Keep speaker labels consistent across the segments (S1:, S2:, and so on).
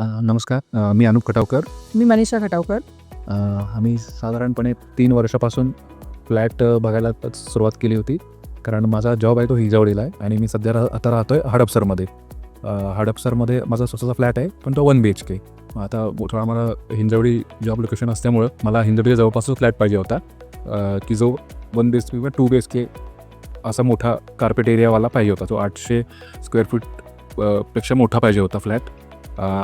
S1: नमस्कार. मी अनुप खटावकर.
S2: मी मनीषा खटावकर.
S1: आम्ही साधारणपणे तीन वर्षापासून फ्लॅट बघायला सुरुवात केली होती. कारण माझा जॉब आहे तो हिंजवडीला आहे आणि मी सध्या आता राहतो आहे हडपसरमध्ये हडपसरमध्ये माझा स्वतःचा फ्लॅट आहे पण तो वन बी एच के. आता थोडा मला हिंजवडी जॉब लोकेशन असल्यामुळं मला हिंजवडीच्या जवळपासच फ्लॅट पाहिजे होता. की जो वन बी एच के किंवा टू बी एच के असा मोठा कार्पेट एरियावाला पाहिजे होता. तो आठशे स्क्वेअर फूटपेक्षा मोठा पाहिजे होता फ्लॅट.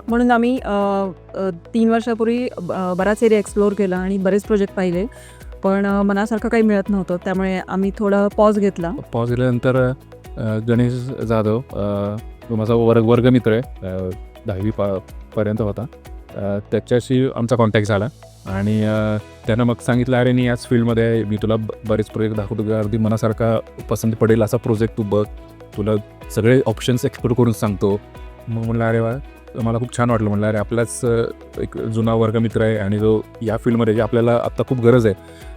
S2: म्हणून आम्ही तीन वर्षापूर्वी बराच एरिया एक्सप्लोअर केला आणि बरेच प्रोजेक्ट पाहिले. पण मनासारखं काही मिळत नव्हतं. त्यामुळे आम्ही थोडा पॉज घेतला.
S1: पॉज केल्यानंतर अ, गणेश जाधव माझा वर्ग वर्गमित्र आहे. दहावी पा पर्यंत होता. त्याच्याशी आमचा कॉन्टॅक्ट झाला. आणि त्यानं मग सांगितलं अरे मी याच फील्डमध्ये मी तुला बरेच प्रोजेक्ट दाखवतो. का अगदी मनासारखा पसंत पडेल. असा प्रोजेक्ट तू बघ. तुला सगळे ऑप्शन्स एक्सप्लोर करून सांगतो. मग म्हणलं अरे वा मला खूप छान वाटलं म्हणलं अरे आपलाच एक जुना वर्गमित्र आहे आणि जो या फील्डमध्ये जे आपल्याला आत्ता खूप गरज आहे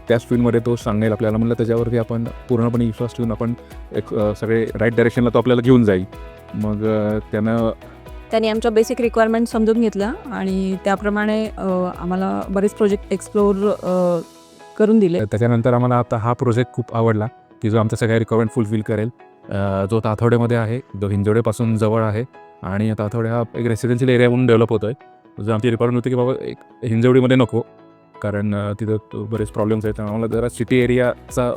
S1: त्याच फील्डमध्ये तो सांगेल आपल्याला. म्हणलं त्याच्यावरती आपण पूर्णपणे विश्वास ठेवून आपण एक सगळे राईट डायरेक्शनला तो आपल्याला घेऊन जाईल. मग त्यानं
S2: त्यांनी आमच्या बेसिक रिक्वायरमेंट समजून घेतल्या आणि त्याप्रमाणे आम्हाला बरेच प्रोजेक्ट एक्सप्लोअर करून दिले.
S1: त्याच्यानंतर आम्हाला आता हा प्रोजेक्ट खूप आवडला की जो आमच्या सगळ्या रिक्वायरमेंट फुलफिल करेल. जो ताथवड्यामध्ये आहे जो हिंजवडेपासून जवळ आहे आणि ताथवडे हा एक रेसिडेन्शियल एरिया म्हणून डेव्हलप होतो आहे जो आमची रिक्वायरमेंट होती की बाबा एक हिंजवडीमध्ये नको कारण तिथं तो बरेच प्रॉब्लेम्स आहेत. आम्हाला जरा सिटी एरियाचा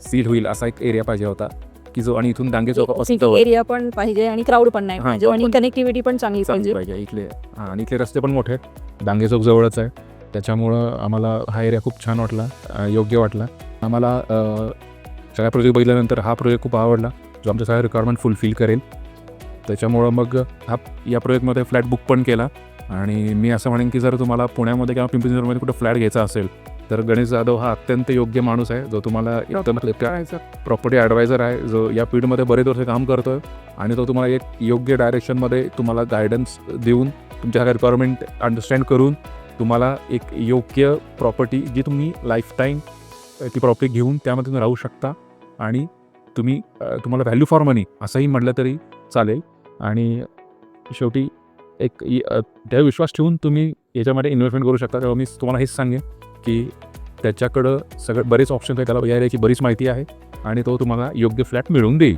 S1: सीट होईल असा एक एरिया पाहिजे होता की जो आणि इथून डांगे जवळ.
S2: एरिया पण पाहिजे आणि क्राऊड पण नाही पाहिजे आणि कनेक्टिव्हिटी पण चांगली पाहिजे.
S1: इथले हां आणि इथले रस्ते पण मोठे आहेत. डांगे चौक जवळच आहे. त्याच्यामुळं आम्हाला हा एरिया खूप छान वाटला योग्य वाटला. आम्हाला सगळ्या प्रोजेक्ट बघितल्यानंतर हा प्रोजेक्ट खूप आवडला जो आमच्या सगळ्या रिक्वायरमेंट फुलफिल करेल. त्याच्यामुळं मग हा या प्रोजेक्टमध्ये फ्लॅट बुक पण केला. आणि मी असं म्हणेन की जर तुम्हाला पुण्यामध्ये किंवा पिंपरी चिंचवडमध्ये कुठं फ्लॅट घ्यायचा असेल तर गणेश जाधव हा अत्यंत योग्य माणूस आहे. जो तुम्हाला प्रॉपर्टी ॲडवायझर आहे. जो या फील्डमध्ये बरेच वर्ष काम करतो आहे आणि तो तुम्हाला एक योग्य डायरेक्शनमध्ये तुम्हाला गायडन्स देऊन तुमच्या रिक्वायरमेंट अंडरस्टँड करून तुम्हाला एक योग्य प्रॉपर्टी जी तुम्ही लाईफ टाईम ती प्रॉपर्टी घेऊन त्यामध्ये तुम्ही राहू शकता. आणि तुम्ही तुम्हाला व्हॅल्यू फॉर मनी असंही म्हटलं तरी चालेल. आणि शेवटी एक त्या विश्वास ठेवून तुम्ही याच्यामध्ये इन्व्हेस्टमेंट करू शकता. तेव्हा मी तुम्हाला हेच सांगेन की त्याच्याकडं सगळं बरेच ऑप्शन्स काय त्याला या बरीच माहिती आहे आणि तो तुम्हाला योग्य फ्लॅट मिळवून देईल.